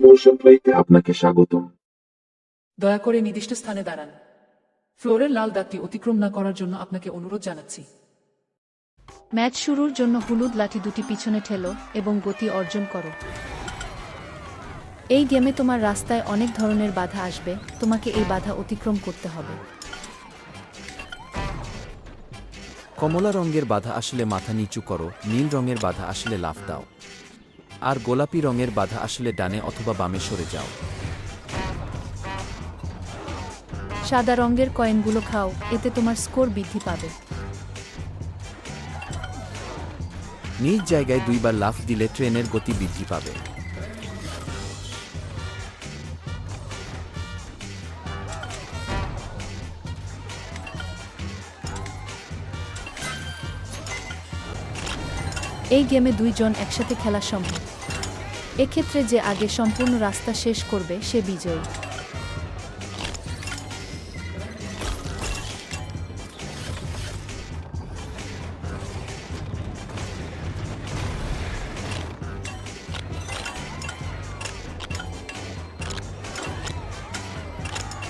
Motion প্লেতে আপনাকে স্বাগতম। দয়া করে নির্দিষ্ট স্থানে দাঁড়ান। ফ্লোরের লাল দাগটি অতিক্রম না করার জন্য আপনাকে অনুরোধ জানাচ্ছি। ম্যাচ শুরুর জন্য হলুদ লাঠি দুটি পিছনে ঠেলো এবং গতি অর্জন করো। এই গেমে তোমার রাস্তায় অনেক ধরনের বাধা আসবে তোমাকে এই বাধা অতিক্রম করতে হবে। কমলা রঙের বাধা আসলে মাথা নিচু করো নীল রঙের বাধা আসলে লাফ দাও। আর গোলাপি রঙের বাধা আসলে ডানে অথবা বামে সরে যাও। সাদা রঙের কয়েনগুলো খাও এতে তোমার স্কোর বৃদ্ধি পাবে। নিজ জায়গায় দুইবার লাফ দিলে ট্রেনের গতি বৃদ্ধি পাবে। এই গেমে দুইজন একসাথে খেলা সম্ভব। এক্ষেত্রে যে আগে সম্পূর্ণ রাস্তা শেষ করবে, সে বিজয়ী।